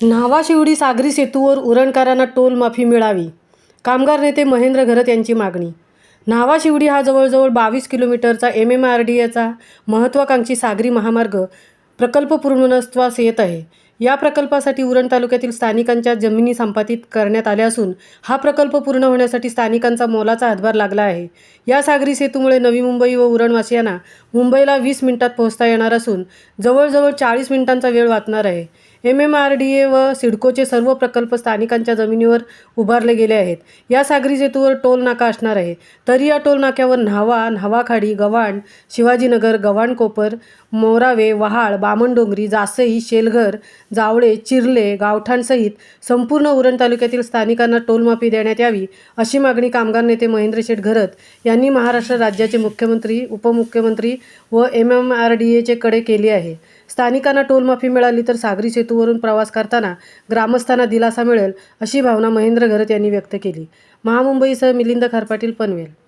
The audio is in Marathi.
न्हावा शिवडी सागरी सेतूवर उरणकारांना टोल माफी मिळावी. कामगार नेते महेंद्र घरत यांची मागणी. न्हावा शिवडी हा जवळजवळ बावीस किलोमीटरचा एम एम आर डी एचा महत्त्वाकांक्षी सागरी महामार्ग प्रकल्प पूर्णत्वास येत आहे. या प्रकल्पासाठी उरण तालुक्यातील स्थानिकांच्या जमिनी संपादित करण्यात आल्या असून हा प्रकल्प पूर्ण होण्यासाठी स्थानिकांचा मोलाचा हातभार लागला आहे. या सागरी सेतूमुळे नवी मुंबई व उरणवासियांना मुंबईला वीस मिनिटात पोहोचता येणार असून जवळजवळ चाळीस मिनिटांचा वेळ वाचणार आहे. M M R D A व सिडकोचे सर्व प्रकल्प स्थानिकांच्या जमिनीवर उभारले गेले आहेत. या सागरी सेतूवर टोल नाका असणार आहे तरी या टोल नाक्यावर न्हावा न्हावाखाडी गव्हाण शिवाजीनगर गव्हाणकोपर मोरावे वहाळ बामणडोंगरी जासई शेलघर जावळे चिरले गावठाणसहित संपूर्ण उरण तालुक्यातील स्थानिकांना टोलमाफी देण्यात यावी अशी मागणी कामगार नेते महेंद्र शेठ घरत यांनी महाराष्ट्र राज्याचे मुख्यमंत्री उपमुख्यमंत्री व एम एम आर डी एचे कडे केली आहे. स्थानिकांना टोलमाफी मिळाली तर सागरी सेतूवरून प्रवास करताना ग्रामस्थांना दिलासा मिळेल अशी भावना महेंद्र घरत यांनी व्यक्त केली. महामुंबईसह मिलिंद खारपाटील पनवेल.